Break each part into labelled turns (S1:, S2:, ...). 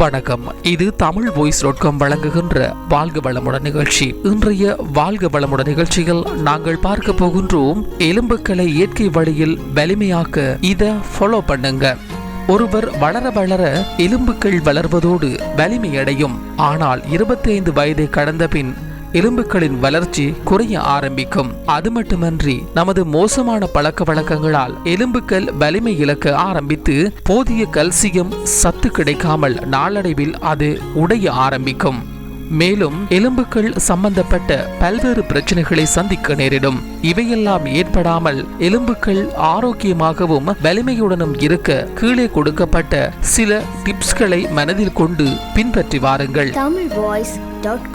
S1: வணக்கம். இது Tamil voice dot com வழங்குகின்ற வாழ்க வளமுடன் நிகழ்ச்சி. இன்றைய வாழ்க வளமுடன் நிகழ்ச்சியில் நாங்கள் பார்க்க போகின்றோம் எலும்புக்களை இயற்கை வழியில் வலிமையாக்க இதை ஃபாலோ பண்ணுங்க. ஒருவர் வளர வளர எலும்புகள் வளர்வதோடு வலிமையடையும் ஆனால் இருபத்தைந்து வயதை கடந்த பின் எலும்புகளின் வளர்ச்சி குறைய ஆரம்பிக்கும். அது மட்டுமன்றி நமது மோசமான பழக்க வழக்கங்களால் எலும்புகள் வலிமை இழக்க ஆரம்பித்து போதிய கல்சியம் சத்து கிடைக்காமல் நாளடைவில் அது உடைய ஆரம்பிக்கும். மேலும் எலும்புகள் சம்பந்தப்பட்ட பல்வேறு பிரச்சனைகளை சந்திக்க நேரிடும். இவையெல்லாம் ஏற்படாமல் எலும்புகள் ஆரோக்கியமாகவும் வலிமையுடனும் இருக்க கீழே கொடுக்கப்பட்ட சில டிப்ஸ்களை மனதில் கொண்டு பின்பற்றி வாருங்கள்.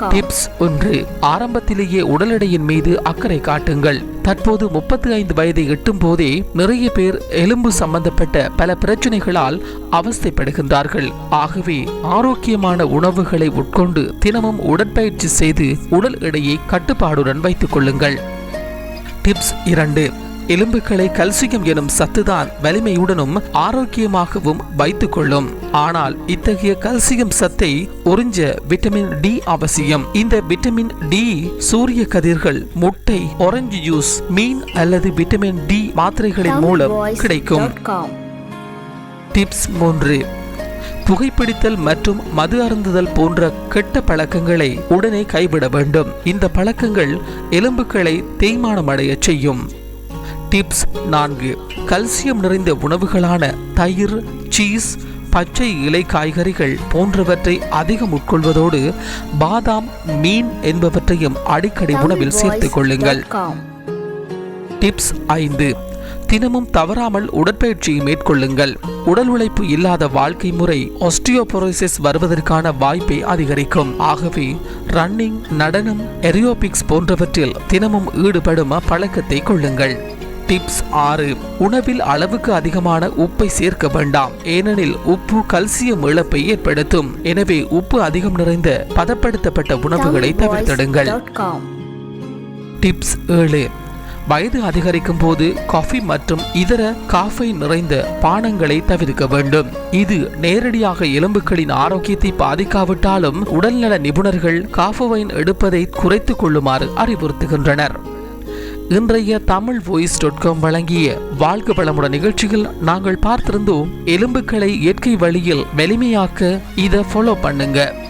S1: டிப்ஸ் ஒன்று ஆரம்பத்திலேயே உடல் எடையின் மீது அக்கறை காட்டுங்கள். தற்போது முப்பத்தி ஐந்து வயதை எட்டும் போதே நிறைய பேர் எலும்பு சம்பந்தப்பட்ட பல பிரச்சனைகளால் அவஸ்தைப்படுகின்றார்கள். ஆகவே ஆரோக்கியமான உணவுகளை உட்கொண்டு தினமும் உடற்பயிற்சி செய்து உடல் எடையை கட்டுப்பாடுடன் வைத்துக் கொள்ளுங்கள். டிப்ஸ் இரண்டு. எலும்புகளை கல்சியம் எனும் சத்துதான் வலிமையுடனும் ஆரோக்கியமாகவும் வைத்துக் கொள்ளும் ஆனால் இத்தகைய கல்சியம் சத்தை உறிஞ்ச விட்டமின் டி அவசியம். இந்த விட்டமின் டி சூரிய கதிர்கள் முட்டை ஆரஞ்சு ஜூஸ் மீன் அல்லது விட்டமின் டி மாத்திரைகளின் மூலம் கிடைக்கும். டிப்ஸ் மூன்று. புகைப்பிடித்தல் மற்றும் மது அருந்துதல் போன்ற கெட்ட பழக்கங்களை உடனே கைவிட வேண்டும். இந்த பழக்கங்கள் எலும்புகளை தேய்மானம் அடையச் செய்யும். டிப்ஸ் நான்கு. கல்சியம் நிறைந்த உணவுகளான தயிர் சீஸ் பச்சை இலை காய்கறிகள் போன்றவற்றை அதிகம் உட்கொள்வதோடு பாதாம் மீன் என்பவற்றையும் அடிக்கடி உணவில் சேர்த்துக் கொள்ளுங்கள். டிப்ஸ் ஐந்து. தினமும் தவறாமல் உடற்பயிற்சியை மேற்கொள்ளுங்கள். உடல் உழைப்பு இல்லாத வாழ்க்கை முறை ஆஸ்டியோபோரோசிஸ் வருவதற்கான வாய்ப்பை அதிகரிக்கும். ஆகவே ரன்னிங் நடனம் எரியோபிக்ஸ் போன்றவற்றில் தினமும் ஈடுபடும் பழக்கத்தை கொள்ளுங்கள். டிப்ஸ் ஆறு உணவில் அளவுக்கு அதிகமான உப்பை சேர்க்க வேண்டாம். ஏனெனில் உப்பு கல்சியம் இழப்பை ஏற்படுத்தும். எனவே உப்பு அதிகம் நிறைந்த பதப்படுத்தப்பட்ட உணவுகளை தவிர்த்திடுங்கள். டிப்ஸ் ஏழு வயது அதிகரிக்கும் போது காஃபி மற்றும் இதர காஃபை நிறைந்த பானங்களை தவிர்க்க வேண்டும். இது நேரடியாக எலும்புகளின் ஆரோக்கியத்தை பாதிக்காவிட்டாலும் உடல்நல நிபுணர்கள் காஃபவைன் எடுப்பதை குறைத்துக் கொள்ளுமாறு அறிவுறுத்துகின்றனர். இன்றைய தமிழ் வாய்ஸ் டாட் காம் வழங்கிய வாழ்க பலமுட நிகழ்ச்சியில் நாங்கள் பார்த்திருந்தோம் எலும்புகளை இயற்கை வழியில் வலிமையாக்க இதை ஃபாலோ பண்ணுங்க.